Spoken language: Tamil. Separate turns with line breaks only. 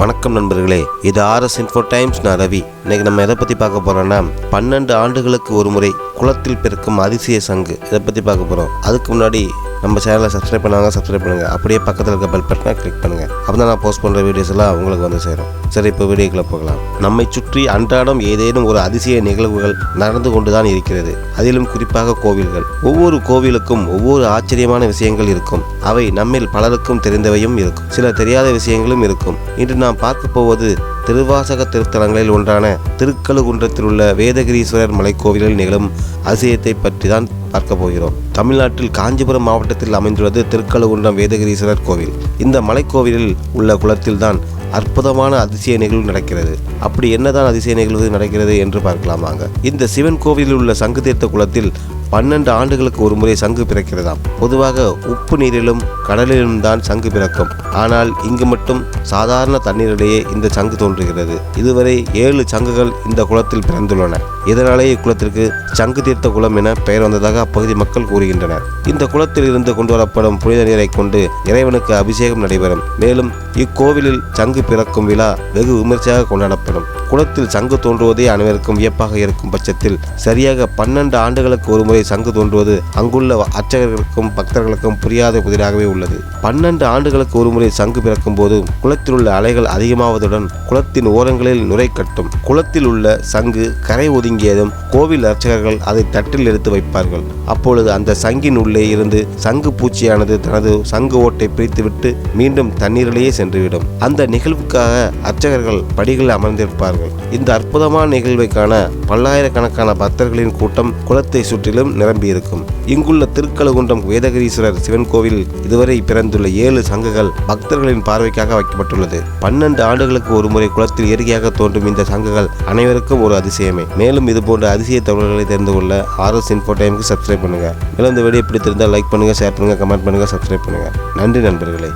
வணக்கம் நண்பர்களே இது ஆர்எஸ் இன்ஃபோ டைம்ஸ் நான் ரவி. இன்னைக்கு நம்ம எதை பற்றி பார்க்க போகிறோம்னா பன்னெண்டு ஆண்டுகளுக்கு ஒரு முறை குளத்தில் பிறக்கும் அதிசய சங்கு. இதை பற்றி பார்க்க போகிறோம் அதுக்கு முன்னாடி நம்ம சேனலை சப்ஸ்கிரைப் பண்ணாங்க சப்ஸ்கிரைப் பண்ணுங்கள் அப்படியே பக்கத்தில் இருக்க பெல் பட்டனை கிளிக் பண்ணுங்கள் அப்போ தான் நான் போஸ்ட் பண்ணுற வீடியோஸ் எல்லாம் உங்களுக்கு வந்து சேரும். சரி இப்போ வீடியோக்குள்ளே போகலாம். நம்மை சுற்றி அன்றாடம் ஏதேனும் ஒரு அதிசய நிகழ்வுகள் நடந்து கொண்டு தான் இருக்கிறது. அதிலும் குறிப்பாக கோவில்கள். ஒவ்வொரு கோவிலுக்கும் ஒவ்வொரு ஆச்சரியமான விஷயங்கள் இருக்கும். அவை நம்மில் பலருக்கும் தெரிந்தவையும் இருக்கும். சில தெரியாத விஷயங்களும் இருக்கும். இன்று நாம் பார்க்க போவது திருவாசக திருத்தலங்களில் ஒன்றான திருக்கழுகுன்றத்தில் உள்ள வேதகிரீஸ்வரர் மலைக்கோவிலில் நிகழும் அதிசயத்தை பற்றி தான் பார்க்க போகிறோம். தமிழ்நாட்டில் காஞ்சிபுரம் மாவட்டத்தில் அமைந்துள்ளது திருக்கழுகுன்றம் வேதகிரீஸ்வரர் கோவில். இந்த மலைக்கோவிலில் உள்ள குளத்தில்தான் அற்புதமான அதிசய நிகழ்வு நடக்கிறது. அப்படி என்னதான் அதிசய நிகழ்வு நடக்கிறது என்று பார்க்கலாமாங்க. இந்த சிவன் கோவிலில் உள்ள சங்கு தீர்த்த குளத்தில் பன்னெண்டு ஆண்டுகளுக்கு ஒரு முறை சங்கு பிறக்கிறதாம். பொதுவாக உப்பு நீரிலும் கடலிலும் தான் சங்கு பிறக்கும். ஆனால் இங்கு மட்டும் சாதாரண தண்ணீரிலேயே இந்த சங்கு தோன்றுகிறது. இதுவரை ஏழு சங்குகள் இந்த குளத்தில் பிறந்துள்ளன. இதனாலேயே இக்குளத்திற்கு சங்கு தீர்த்த குளம் என பெயர் வந்ததாக அப்பகுதி மக்கள் கூறுகின்றனர். இந்த குளத்தில் இருந்து கொண்டு வரப்படும் புனித நீரை கொண்டு இறைவனுக்கு அபிஷேகம் நடைபெறும். மேலும் இக்கோவிலில் சங்கு பிறக்கும் விழா வெகு விமர்சையாக கொண்டாடப்படும். குளத்தில் சங்கு தோன்றுவதே அனைவருக்கும் வியப்பாக இருக்கும் பட்சத்தில் சரியாக பன்னெண்டு ஆண்டுகளுக்கு ஒருமுறை சங்கு தோன்றுவது அங்குள்ள அர்ச்சகர்களுக்கும் பக்தர்களுக்கும் புரியாத புதிராகவே உள்ளது. பன்னெண்டு ஆண்டுகளுக்கு ஒருமுறை சங்கு பிறக்கும் போது குளத்தில் உள்ள அலைகள் அதிகமாவதுடன் குளத்தின் ஓரங்களில் நுரை கட்டும். குளத்தில் உள்ள சங்கு கரை ஒதுங்கி ஒதுங்கியதும் கோவில் அர்ச்சகர்கள் அதை தட்டில் எடுத்து வைப்பார்கள். அப்பொழுது அந்த சங்கின் உள்ளே இருந்து சங்கு பூச்சியானது தனது சங்கு ஓட்டை பிரித்துவிட்டு மீண்டும் தண்ணீரிலேயே சென்றுவிடும். அந்த நிகழ்வுக்காக அர்ச்சகர்கள் படிகளில் அமர்ந்திருப்பார்கள். இந்த அற்புதமான நிகழ்வை காண பல்லாயிரக்கணக்கான பக்தர்களின் கூட்டம் குளத்தை சுற்றிலும் நிரம்பியிருக்கும். இங்குள்ள திருக்கழுகுன்றம் வேதகிரீஸ்வரர் சிவன் கோவில் இதுவரை பிறந்துள்ள ஏழு சங்குகள் பக்தர்களின் பார்வைக்காக வைக்கப்பட்டுள்ளது. பன்னெண்டு ஆண்டுகளுக்கு ஒருமுறை குளத்தில் இயற்கையாக தோன்றும் இந்த சங்குகள் அனைவருக்கும் ஒரு அதிசயமே. மேலும் இது போன்ற அதிசய தகவல்களை தெரிந்து கொள்ள ஆர்எஸ் இன்ஃபோ டைமுக்கு சப்ஸ்கிரைப் பண்ணுங்கள் மேலும் இந்த வீடியோ பிடித்திருந்தால் லைக் பண்ணுங்கள் ஷேர் பண்ணுங்கள் கமெண்ட் பண்ணுங்கள் சப்ஸ்கிரைப் பண்ணுங்கள் நன்றி நண்பர்களே.